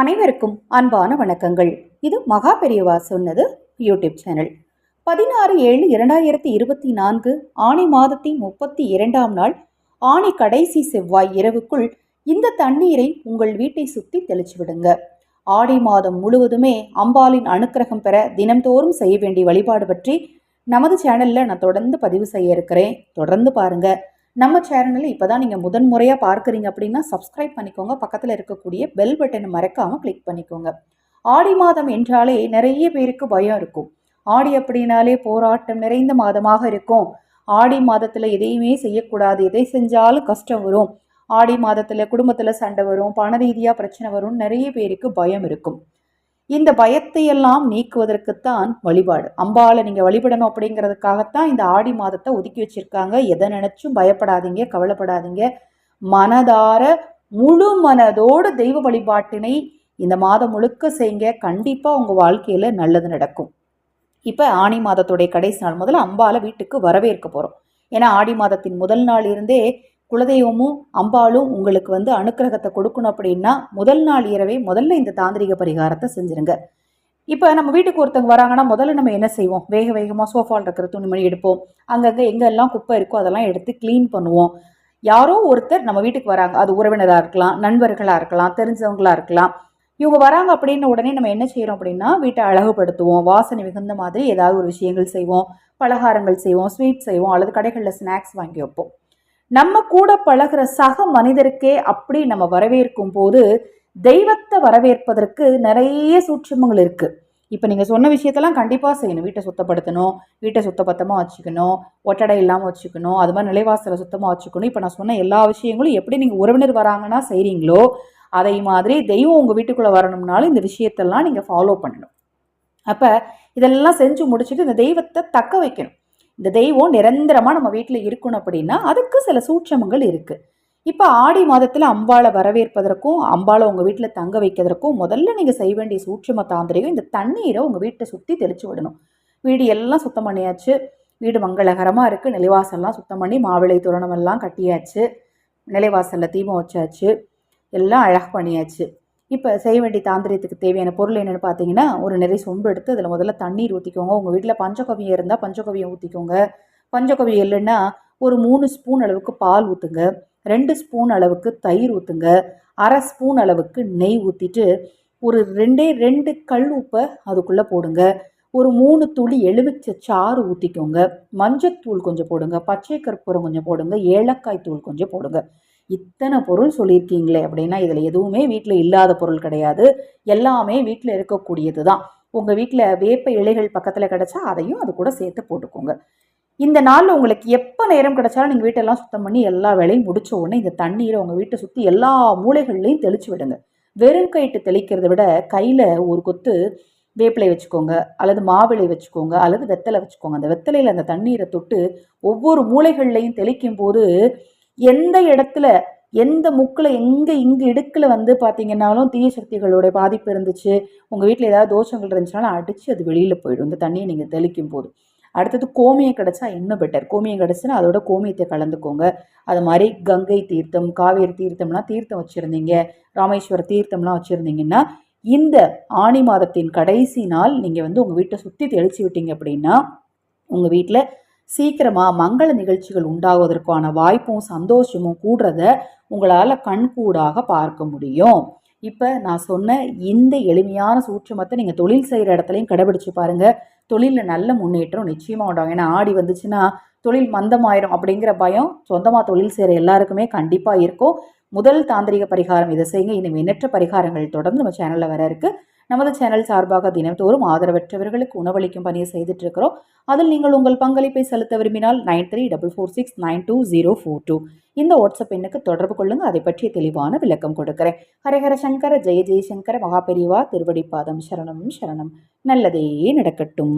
அனைவருக்கும் அன்பான வணக்கங்கள். இது மகா பெரியவா சொன்னது யூடியூப் சேனல். பதினாறு ஏழு இரண்டாயிரத்தி இருபத்தி நான்கு ஆணி மாதத்தின் முப்பத்தி இரண்டாம் நாள் ஆணி கடைசி செவ்வாய் இரவுக்குள் இந்த தண்ணீரை உங்கள் வீட்டை சுற்றி தெளிச்சு விடுங்க. ஆடி மாதம் முழுவதுமே அம்பாளின் அனுக்கிரகம் பெற தினம்தோறும் செய்ய வேண்டிய வழிபாடு பற்றி நமது சேனலில் நான் தொடர்ந்து பதிவு செய்ய இருக்கிறேன். தொடர்ந்து பாருங்கள் நம்ம சேனலில் இப்போ தான் நீங்கள் முதன் முறையாக பார்க்குறீங்க அப்படின்னா சப்ஸ்கிரைப் பண்ணிக்கோங்க. பக்கத்தில் இருக்கக்கூடிய பெல் பட்டனை மறக்காமல் கிளிக் பண்ணிக்கோங்க. ஆடி மாதம் என்றாலே நிறைய பேருக்கு பயம் இருக்கும். ஆடி அப்படின்னாலே போராட்டம் நிறைந்த மாதமாக இருக்கும். ஆடி மாதத்தில் எதையுமே செய்யக்கூடாது. எதை செஞ்சாலும் கஷ்டம் வரும். ஆடி மாதத்தில் குடும்பத்தில் சண்டை வரும். பண ரீதியாக பிரச்சனை வரும் நிறைய பேருக்கு பயம் இருக்கும். இந்த பயத்தை எல்லாம் நீக்குவதற்குத்தான் வழிபாடு. அம்பாவை நீங்கள் வழிபடணும் அப்படிங்கிறதுக்காகத்தான் இந்த ஆடி மாதத்தை ஒதுக்கி வச்சிருக்காங்க. எதை நினைச்சும் பயப்படாதீங்க கவலைப்படாதீங்க. மனதார முழு மனதோடு தெய்வ வழிபாட்டினை இந்த மாதம் முழுக்க செய்யுங்க. கண்டிப்பாக உங்கள் வாழ்க்கையில் நல்லது நடக்கும். இப்போ ஆணி மாதத்துடைய கடைசி நாள் முதல்ல அம்பாவை வீட்டுக்கு வரவேற்க போகிறோம் ஏன்னா ஆடி மாதத்தின் முதல் நாள் இருந்தே குலதெய்வமும் அம்பாளும் உங்களுக்கு வந்து அனுக்கிரகத்தை கொடுக்கணும் அப்படின்னா முதல் நாள் இரவே முதல்ல இந்த தாந்திரிக பரிகாரத்தை செஞ்சுருங்க. இப்போ நம்ம வீட்டுக்கு ஒருத்தவங்க வராங்கன்னா முதல்ல நம்ம என்ன செய்வோம்? வேக வேகமாக சோஃபாவில் இருக்கிற துணிமணி எடுப்போம். அங்கங்கே எங்கெல்லாம் குப்பை இருக்கோ அதெல்லாம் எடுத்து க்ளீன் பண்ணுவோம். யாரோ ஒருத்தர் நம்ம வீட்டுக்கு வராங்க. அது உறவினராக இருக்கலாம் நண்பர்களாக இருக்கலாம் தெரிஞ்சவங்களாக இருக்கலாம். இவங்க வராங்க அப்படின்னு உடனே நம்ம என்ன செய்கிறோம் அப்படின்னா வீட்டை அழகுபடுத்துவோம். வாசனை மிகுந்த மாதிரி ஏதாவது ஒரு விஷயங்கள் செய்வோம். பலகாரங்கள் செய்வோம் ஸ்வீட் செய்வோம் அல்லது கடைகளில் ஸ்நாக்ஸ் வாங்கி வைப்போம். நம்ம கூட பழகிற சக மனிதருக்கே அப்படி நம்ம வரவேற்கும் போது தெய்வத்தை வரவேற்பதற்கு நிறைய சூட்சமங்கள் இருக்கு. இப்போ நீங்கள் சொன்ன விஷயத்தெல்லாம் கண்டிப்பாக செய்யணும். வீட்டை சுத்தப்படுத்தணும் வீட்டை சுத்தபத்தமாக வச்சுக்கணும் ஒட்டடை இல்லாமல் வச்சுக்கணும் அது மாதிரி நிலைவாசலை சுத்தமாக வச்சுக்கணும். இப்போ நான் சொன்ன எல்லா விஷயங்களும் எப்படி நீங்கள் உறவினர் வராங்கன்னா செய்கிறீங்களோ அதை மாதிரி தெய்வம் உங்கள் வீட்டுக்குள்ளே வரணும்னாலும் இந்த விஷயத்தெல்லாம் நீங்கள் ஃபாலோ பண்ணணும். அப்போ இதெல்லாம் செஞ்சு முடிச்சுட்டு இந்த தெய்வத்தை தக்க வைக்கணும். இந்த தெய்வம் நிரந்தரமாக நம்ம வீட்டில் இருக்கணும் அப்படின்னா அதுக்கு சில சூட்சமங்கள் இருக்குது இப்போ ஆடி மாதத்தில் அம்பாளை வரவேற்பதற்கும் அம்பாளை உங்கள் வீட்டில் தங்க வைக்கிறதற்கும் முதல்ல நீங்கள் செய்ய வேண்டிய சூட்சம தாந்திரிகம் இந்த தண்ணீரை உங்கள் வீட்டை சுற்றி தெளித்து விடணும். வீடு எல்லாம் சுத்தம் பண்ணியாச்சு. வீடு மங்களகரமாக இருக்குது நிலைவாசல்லாம் சுத்தம் பண்ணி மாவிளை தோரணமெல்லாம் கட்டியாச்சு. நிலைவாசலில் தீபம் வச்சாச்சு. எல்லாம் அழகு பண்ணியாச்சு. இப்போ செய்ய வேண்டிய தாந்திரியத்துக்கு தேவையான பொருள் என்னென்னு பார்த்தீங்கன்னா ஒரு நிறைய சொம்பு எடுத்து அதில் முதல்ல தண்ணீர் ஊற்றிக்கோங்க உங்கள் வீட்டில் பஞ்சகவியம் இருந்தால் பஞ்சகவியம் ஊற்றிக்கோங்க பஞ்சகவியம் இல்லைன்னா ஒரு மூணு ஸ்பூன் அளவுக்கு பால் ஊற்றுங்க ரெண்டு ஸ்பூன் அளவுக்கு தயிர் ஊற்றுங்க அரை ஸ்பூன் அளவுக்கு நெய் ஊற்றிட்டு ஒரு ரெண்டே ரெண்டு கல் உப்பை அதுக்குள்ளே போடுங்க. ஒரு மூணு துளி எலுமிச்சை சாறு ஊற்றிக்கோங்க மஞ்சத்தூள் கொஞ்சம் போடுங்க. பச்சை கற்பூரம் கொஞ்சம் போடுங்க. ஏலக்காய் தூள் கொஞ்சம் போடுங்க. இத்தனை பொருள் சொல்லியிருக்கீங்களே அப்படின்னா இதில் எதுவுமே வீட்டில் இல்லாத பொருள் கிடையாது. எல்லாமே வீட்டில் இருக்கக்கூடியது தான் உங்கள் வீட்டில் வேப்ப இலைகள் பக்கத்தில் கிடச்சா அதையும் அது கூட சேர்த்து போட்டுக்கோங்க. இந்த நாளில் உங்களுக்கு எப்போ நேரம் கிடைச்சாலும் நீங்கள் வீட்டெல்லாம் சுத்தம் பண்ணி எல்லா வேலையும் முடிச்ச உடனே இந்த தண்ணீரை உங்கள் வீட்டை சுற்றி எல்லா மூளைகள்லையும் தெளித்து விடுங்க. வெறும் கைட்டு தெளிக்கிறத விட கையில் ஒரு கொத்து வேப்பிலை வச்சுக்கோங்க அல்லது மாவிளை வச்சுக்கோங்க அல்லது வெத்தலை வச்சுக்கோங்க. அந்த வெத்தலையில் அந்த தண்ணீரை தொட்டு ஒவ்வொரு மூளைகள்லையும் தெளிக்கும் போது எந்த இடத்துல எந்த முக்கில் எங்கே இங்கே இடுக்கில் வந்து பார்த்தீங்கன்னாலும் தீய சக்திகளோட பாதிப்பு இருந்துச்சு உங்கள் வீட்டில் ஏதாவது தோஷங்கள் இருந்துச்சுனாலும் அடித்து அது வெளியில் போயிடும். இந்த தண்ணியை நீங்கள் தெளிக்கும் போது. அடுத்தது கோமியம் கிடச்சா இன்னும் பெட்டர் கோமியம் கிடச்சுன்னா அதோட கோமியத்தை கலந்துக்கோங்க. அது மாதிரி கங்கை தீர்த்தம் காவேரி தீர்த்தம்லாம் தீர்த்தம் வச்சுருந்தீங்க ராமேஸ்வர தீர்த்தம்லாம் வச்சுருந்தீங்கன்னா இந்த ஆணி மாதத்தின் கடைசி நாள் நீங்கள் வந்து உங்கள் வீட்டை சுற்றி தெளித்து விட்டீங்க அப்படின்னா உங்கள் வீட்டில் சீக்கிரமாக மங்கள நிகழ்ச்சிகள் உண்டாகுவதற்கான வாய்ப்பும் சந்தோஷமும் கூடுறத உங்களால் கண்கூடாக பார்க்க முடியும். இப்போ நான் சொன்ன இந்த எளிமையான சூட்சமத்தை நீங்கள் தொழில் செய்கிற இடத்துலையும் கடைபிடிச்சு பாருங்கள் தொழிலில் நல்ல முன்னேற்றம் நிச்சயமாக உண்டாகும். ஏன்னா ஆடி வந்துச்சுன்னா தொழில் மந்தமாயிரும் அப்படிங்கிற பயம் சொந்தமாக தொழில் செய்கிற எல்லாருக்குமே கண்டிப்பாக இருக்கும். முதல் தாந்திரிக பரிகாரம் இதை செய்யுங்க. இன்னும் எண்ணற்ற பரிகாரங்கள் தொடர்ந்து நம்ம சேனலில் வர இருக்குது நமது சேனல் சார்பாக தினம்தோறும் ஆதரவற்றவர்களுக்கு உணவளிக்கும் பணியை செய்துட்டு இருக்கிறோம் அதில் நீங்கள் உங்கள் பங்களிப்பை செலுத்த விரும்பினால் nine three double four six nine two zero four two. இந்த வாட்ஸ்அப் எண்ணுக்கு தொடர்பு கொள்ளுங்க. அதை பற்றிய தெளிவான விளக்கம் கொடுக்கிறேன். ஹரஹர சங்கர ஜெய ஜெயசங்கர மகாபெரிவா திருவடிப்பாதம் சரணம் சரணம். நல்லதே நடக்கட்டும்.